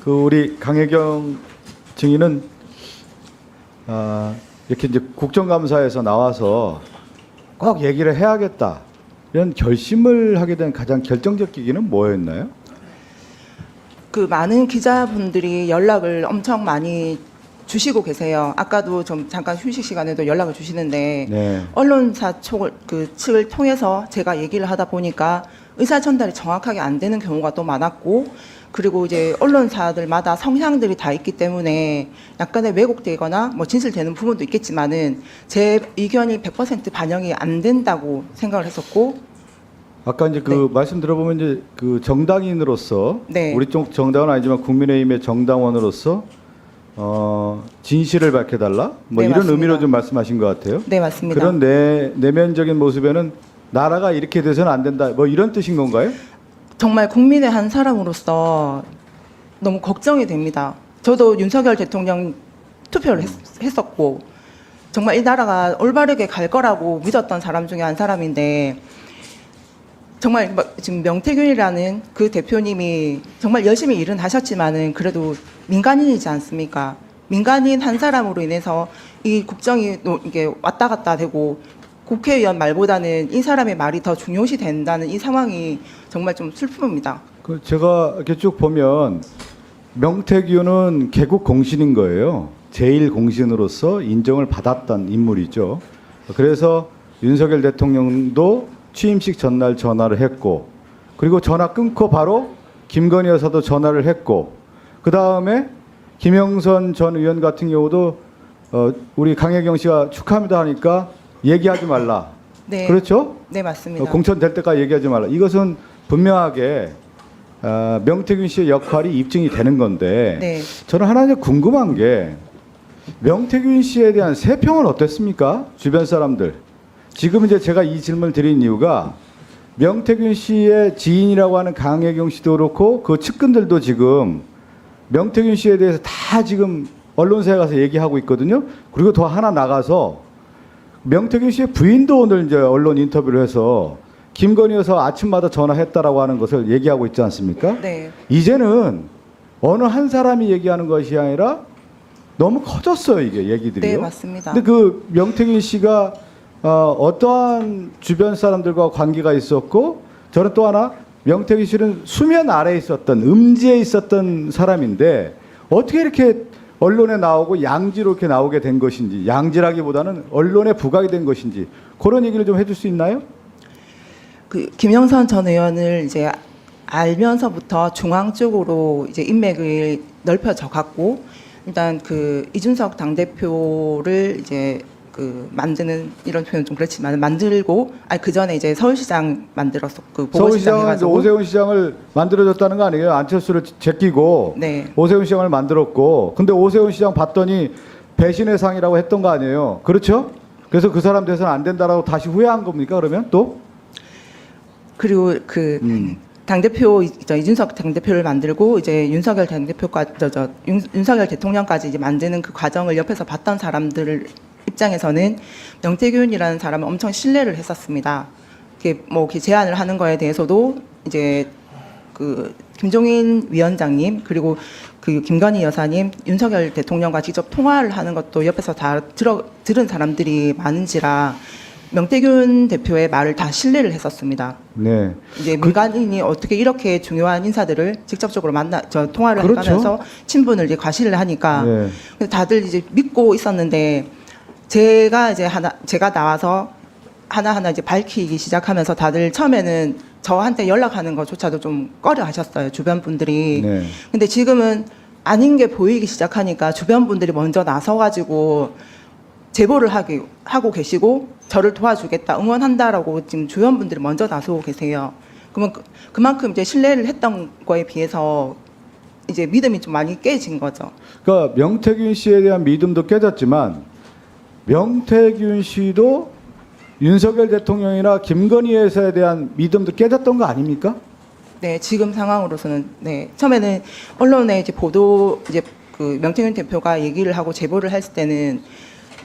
그 우리 강혜경 증인은 아, 이렇게 이제 국정감사에서 나와서 꼭 얘기를 해야겠다 이런 결심을 하게 된 가장 결정적 계기는 뭐였나요? 그 많은 기자분들이 연락을 엄청 많이 주시고 계세요. 아까도 좀 잠깐 휴식 시간에도 연락을 주시는데 네. 언론사 촉을 그 측을 통해서 제가 얘기를 하다 보니까 의사 전달이 정확하게 안 되는 경우가 또 많았고 그리고 이제 언론사들마다 성향들이 다 있기 때문에 약간의 왜곡되거나 뭐 진실되는 부분도 있겠지만은 제 의견이 100% 반영이 안 된다고 생각을 했었고 아까 이제 그 말씀 들어보면 이제 그 정당인으로서 네. 우리 쪽 정당은 아니지만 국민의힘의 정당원으로서 어, 진실을 밝혀달라 뭐 네, 이런 맞습니다. 의미로 좀 말씀하신 것 같아요. 네 맞습니다. 그런 내 내면적인 모습에는 나라가 이렇게 돼서는 안 된다. 뭐 이런 뜻인 건가요? 정말 국민의 한 사람으로서 너무 걱정이 됩니다. 저도 윤석열 대통령 투표를 했, 했었고 정말 이 나라가 올바르게 갈 거라고 믿었던 사람 중에 한 사람인데 정말 막 지금 명태균이라는 그 대표님이 정말 열심히 일은 하셨지만은 그래도 민간인이지 않습니까? 민간인 한 사람으로 인해서 이 국정이 노- 이게 왔다 갔다 되고 국회의원 말보다는 이 사람의 말이 더 중요시 된다는 이 상황이 정말 좀 슬픔입니다. 그 제가 이렇게 쭉 보면 명태균은 개국 공신인 거예요. 제일 공신으로서 인정을 받았던 인물이죠. 그래서 윤석열 대통령도 취임식 전날 전화를 했고, 그리고 전화 끊고 바로 김건희 여사도 전화를 했고, 그 다음에 김영선 전 의원 같은 경우도 어, 우리 강혜경 씨가 축하합니다 하니까 얘기하지 말라. 네, 그렇죠? 네 맞습니다. 어, 공천될 때까지 얘기하지 말라. 이것은 분명하게 어, 명태균 씨의 역할이 입증이 되는 건데 네, 저는 하나 이제 궁금한 게 명태균 씨에 대한 세평은 어땠습니까? 주변 사람들. 지금 이제 제가 이 질문을 드린 이유가 명태균 씨의 지인이라고 하는 강혜경 씨도 그렇고 그 측근들도 지금 명태균 씨에 대해서 다 지금 언론사에 가서 얘기하고 있거든요. 그리고 더 하나 나가서 명태균 씨의 부인도 오늘 이제 언론 인터뷰를 해서 김건희 여사 아침마다 전화했다라고 하는 것을 얘기하고 있지 않습니까? 네, 이제는 어느 한 사람이 얘기하는 것이 아니라 너무 커졌어요 이게 얘기들이요. 네 맞습니다. 근데 그 명태균 씨가 어, 어떠한 주변 사람들과 관계가 있었고 저는 또 하나 명태균 씨는 수면 아래에 있었던 음지에 있었던 사람인데 어떻게 이렇게 언론에 나오고 양지로 이렇게 나오게 된 것인지 양지라기보다는 언론에 부각이 된 것인지 그런 얘기를 좀 해줄 수 있나요? 그 김영선 전 의원을 이제 알면서부터 중앙 쪽으로 이제 인맥을 넓혀져 갔고 일단 그 이준석 당 대표를 이제 그 만드는 이런 표현 좀 그렇지만 만들고 아니 그 전에 이제 서울시장 만들었어 그 서울시장은 이제 해가지고 오세훈 시장을 만들어줬다는 거 아니에요? 안철수를 제끼고 네 오세훈 시장을 만들었고 근데 오세훈 시장 봤더니 배신의 상이라고 했던 거 아니에요? 그렇죠? 그래서 그 사람 돼서는 안 된다라고 다시 후회한 겁니까? 그러면 또? 그리고 그 음. 당대표 저 이준석 당대표를 만들고 이제 윤석열 당대표까지 저, 저 윤, 윤석열 대통령까지 이제 만드는 그 과정을 옆에서 봤던 사람들 입장에서는 명태균이라는 사람을 엄청 신뢰를 했었습니다. 이렇게 뭐 이렇게 제안을 하는 거에 대해서도 이제 그 김종인 위원장님 그리고 그 김건희 여사님 윤석열 대통령과 직접 통화를 하는 것도 옆에서 다 들어 들은 사람들이 많은지라 명태균 대표의 말을 다 신뢰를 했었습니다. 네. 이제 그- 민간인이 어떻게 이렇게 중요한 인사들을 직접적으로 만나 저 통화를 그렇죠. 하면서 친분을 이제 과시를 하니까 네. 다들 이제 믿고 있었는데 제가 이제 하나 제가 나와서 하나 하나 이제 밝히기 시작하면서 다들 처음에는 저한테 연락하는 것조차도 좀 꺼려 하셨어요 주변 분들이 네. 근데 지금은 아닌 게 보이기 시작하니까 주변 분들이 먼저 나서 가지고 제보를 하기, 하고 계시고 저를 도와주겠다 응원한다라고 지금 주변 분들이 먼저 나서고 계세요. 그러면 그- 그만큼 이제 신뢰를 했던 거에 비해서 이제 믿음이 좀 많이 깨진 거죠. 그러니까 명태균 씨에 대한 믿음도 깨졌지만 명태균 씨도 윤석열 대통령이나 김건희 여사에 대한 믿음도 깨졌던 거 아닙니까? 네, 지금 상황으로서는 네 처음에는 언론에 이제 보도 이제 그 명태균 대표가 얘기를 하고 제보를 했을 때는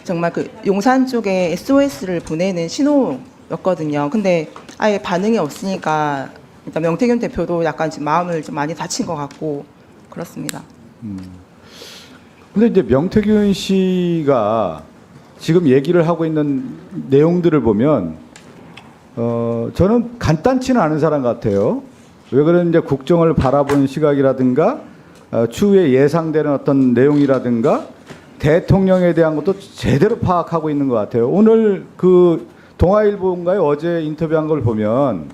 정말 그 용산 쪽에 SOS를 보내는 신호였거든요. 근데 아예 반응이 없으니까 일단 명태균 대표도 약간 지금 마음을 좀 많이 다친 것 같고 그렇습니다. 근데 이제 명태균 씨가 지금 얘기를 하고 있는 내용들을 보면 어 저는 간단치는 않은 사람 같아요. 왜 그러는지 국정을 바라보는 시각이라든가 어, 추후에 예상되는 어떤 내용이라든가 대통령에 대한 것도 제대로 파악하고 있는 것 같아요. 오늘 그 동아일보인가요 어제 인터뷰한 걸 보면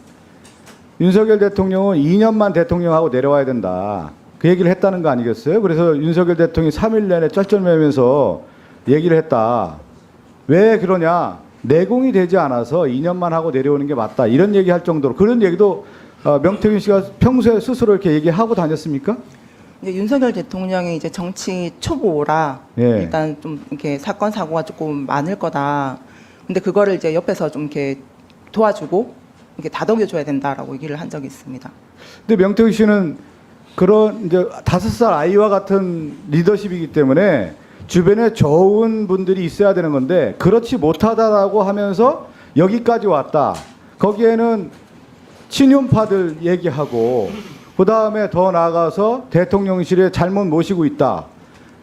윤석열 대통령은 2년만 대통령하고 내려와야 된다. 그 얘기를 했다는 거 아니겠어요? 그래서 윤석열 대통령이 3일 내내 쩔쩔매면서 얘기를 했다. 왜 그러냐? 내공이 되지 않아서 2년만 하고 내려오는 게 맞다. 이런 얘기 할 정도로 그런 얘기도 어, 명태균 씨가 평소에 스스로 이렇게 얘기하고 다녔습니까? 이제 윤석열 대통령이 이제 정치 초보라 예. 일단 좀 이렇게 사건 사고가 조금 많을 거다. 근데 그거를 이제 옆에서 좀 이렇게 도와주고 이렇게 다독여 줘야 된다라고 얘기를 한 적이 있습니다. 근데 명태균 씨는 그런 이제 다섯 살 아이와 같은 리더십이기 때문에 주변에 좋은 분들이 있어야 되는 건데 그렇지 못하다라고 하면서 여기까지 왔다. 거기에는 친윤파들 얘기하고 그 다음에 더 나아가서 대통령실에 잘못 모시고 있다.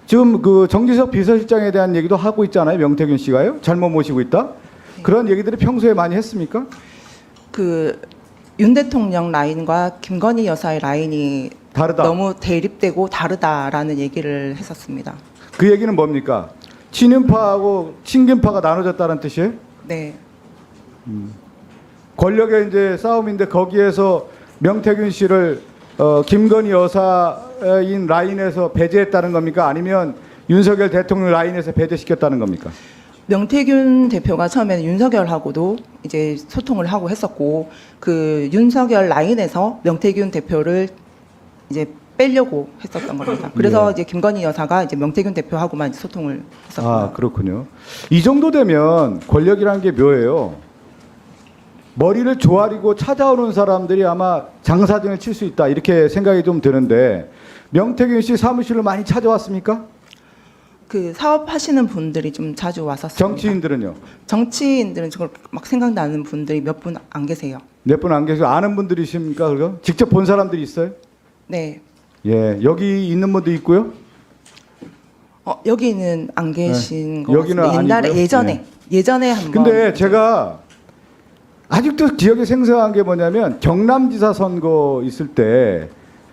지금 그 정기석 비서실장에 대한 얘기도 하고 있잖아요. 명태균 씨가요. 잘못 모시고 있다. 그런 얘기들을 평소에 많이 했습니까? 그 윤 대통령 라인과 김건희 여사의 라인이 다르다. 너무 대립되고 다르다라는 얘기를 했었습니다. 그 얘기는 뭡니까? 친윤파하고 친김파가 나눠졌다는 뜻이에요? 네. 권력의 이제 싸움인데 거기에서 명태균 씨를 어, 김건희 여사인 라인에서 배제했다는 겁니까? 아니면 윤석열 대통령 라인에서 배제시켰다는 겁니까? 명태균 대표가 처음에는 윤석열하고도 이제 소통을 하고 했었고 그 윤석열 라인에서 명태균 대표를 이제 빼려고 했었던 겁니다. 그래서 예. 이제 김건희 여사가 이제 명태균 대표하고만 소통을 했었고요. 아 그렇군요. 이 정도 되면 권력이라는 게 묘해요. 머리를 조아리고 찾아오는 사람들이 아마 장사진을 칠 수 있다 이렇게 생각이 좀 드는데 명태균 씨 사무실로 많이 찾아왔습니까? 그 사업하시는 분들이 좀 자주 왔었습니다. 정치인들은요? 정치인들은 저걸 막 생각나는 분들이 몇 분 안 계세요. 몇 분 안 계시고 아는 분들이십니까? 그거 직접 본 사람들이 있어요? 네. 예, 여기 있는 분도 있고요. 어, 여기는 안 계신 것 네. 여기는. 옛날에 아니고요? 예전에 예전에 한번 근데 제가 아직도 기억에 생생한 게 뭐냐면 경남지사 선거 있을 때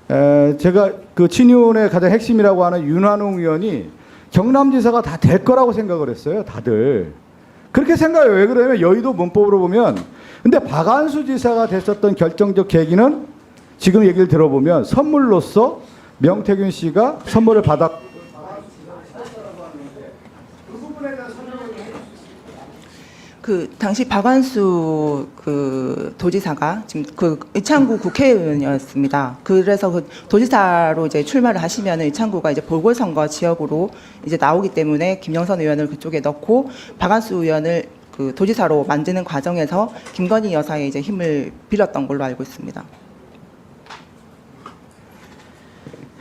에, 제가 그 친윤의 가장 핵심이라고 하는 윤한홍 의원이 경남지사가 다 될 거라고 생각을 했어요. 다들 그렇게 생각해요. 왜 그러냐면 여의도 문법으로 보면 근데 박안수 지사가 됐었던 결정적 계기는 지금 얘기를 들어보면 선물로서 명태균 씨가 선물을 받았. 그 당시 박완수 그 도지사가 지금 그 의창구 국회의원이었습니다. 그래서 그 도지사로 이제 출마를 하시면 의창구가 이제 보궐선거 지역으로 이제 나오기 때문에 김영선 의원을 그쪽에 넣고 박완수 의원을 그 도지사로 만드는 과정에서 김건희 여사의 이제 힘을 빌었던 걸로 알고 있습니다.